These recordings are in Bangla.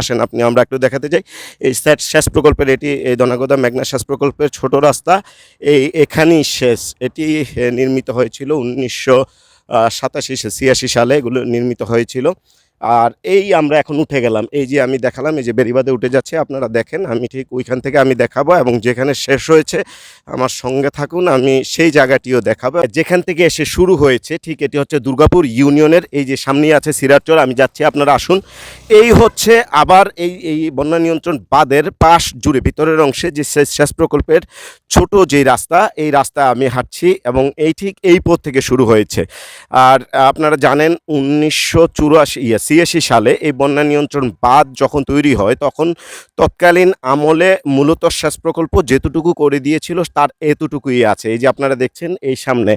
আসেন, আপনি, আমরা একটু দেখাতে চাই। এই স্যাট শেষ প্রকল্পের, এটি এই দনাগোদা মেঘনা শেষ প্রকল্পের ছোট রাস্তা। এই এখানেই শেষ। এটি নির্মিত হয়েছিল উনিশশো সাতাশি, ছিয়াশি সালে এগুলো নির্মিত হয়েছিল। আর এই আমরা এখন উঠে গেলাম। এই যে আমি দেখালাম, এই যে বেরিবাদে উঠে যাচ্ছে, আপনারা দেখেন, আমি ঠিক ওইখান থেকে আমি দেখাবো এবং যেখানে শেষ হয়েছে, আমার সঙ্গে থাকুন, আমি সেই জায়গাটিও দেখাবো। যেখান থেকে এসে শুরু হয়েছে, ঠিক এটি হচ্ছে দুর্গাপুর ইউনিয়নের, এই যে সামনেই আছে সিরাজচর আমি যাচ্ছি, আপনারা আসুন। এই হচ্ছে আবার এই এই বন্যা নিয়ন্ত্রণ বাদের পাশ জুড়ে, ভিতরের অংশে যে শেষ প্রকল্পের ছোট যে রাস্তা, এই রাস্তা আমি হাঁটছি এবং এই ঠিক এই পথ থেকে শুরু হয়েছে। আর আপনারা জানেন, উনিশশো চুরাশি ইয়ে ছিয়াশি সালে এই বন্যা নিয়ন্ত্রণ বাঁধ যখন তৈরি হয়, তখন তৎকালীন আমলে মূলত সেচ প্রকল্প যেতটুকু করে দিয়েছিল, তার এতটুকুই আছে। এই যে আপনারা দেখছেন, এই সামনে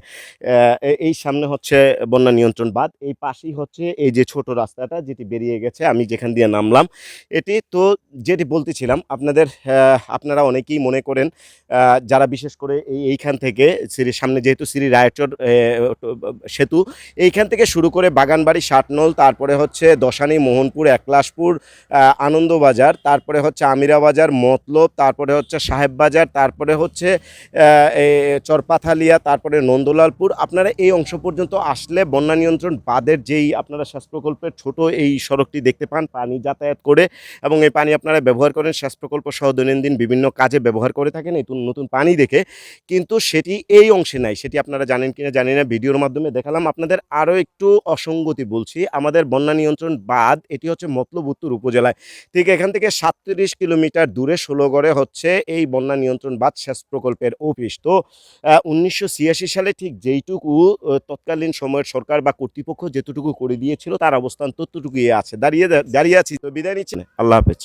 এই সামনে হচ্ছে বন্যা নিয়ন্ত্রণ বাঁধ। এই পাশেই হচ্ছে এই যে ছোট রাস্তাটা যেটি বেরিয়ে গেছে, আমি যেখান দিয়ে নামলাম, এটি তো যেটি বলতেছিলাম, আপনাদের আপনারা অনেকেই মনে করেন যারা বিশেষ করে এই, এইখান থেকে শ্রী সামনে যেহেতু শ্রী রায়চর সেতু, এইখান থেকে শুরু করে বাগানবাড়ি, ষাটনল, তারপরে হচ্ছে দশানী মোহনপুর একলাসপুর আহ, আনন্দবাজার তারপরে হচ্ছে আমিরা বাজার মতলব তারপরে হচ্ছে সাহেববাজার তারপরে হচ্ছে চরপাথালিয়া তারপরে নন্দলালপুর। আপনারা এই অংশ পর্যন্ত আসলে বন্যা নিয়ন্ত্রণ বাদের যেই আপনারা শ্বাস প্রকল্পের ছোট এই সড়কটি দেখতে পান পানি যাতায়াত করে এবং এই পানি আপনারা ব্যবহার করেন শ্বাস প্রকল্প সহ দৈনন্দিন বিভিন্ন কাজে ব্যবহার করে থাকেন এই নতুন নতুন পানি দেখে। কিন্তু সেটি এই অংশে নাই সেটি আপনারা জানেন কিনা জানি না ভিডিওর মাধ্যমে দেখালাম। আপনাদের আরও একটু অসঙ্গতি বলছি আমাদের বন্যা নিয়ন্ত্রণ বাঁধ এটি হচ্ছে মতলব উত্তর উপজেলায়। ঠিক এখান থেকে সাতত্রিশ কিলোমিটার দূরে ষোলোগড়ে হচ্ছে এই বন্যা নিয়ন্ত্রণ বাঁধ সেচ প্রকল্পের অফিস। তো উনিশশো ছিয়াশি সালে ঠিক যেইটুকু তৎকালীন সময়ের সরকার বা কর্তৃপক্ষ যেতটুকু করে দিয়েছিল, তার অবস্থান ততটুকুই আছে। দাঁড়িয়ে দাঁড়িয়ে আছি, তো বিদায় নিচ্ছি। আল্লাহ হাফেজ।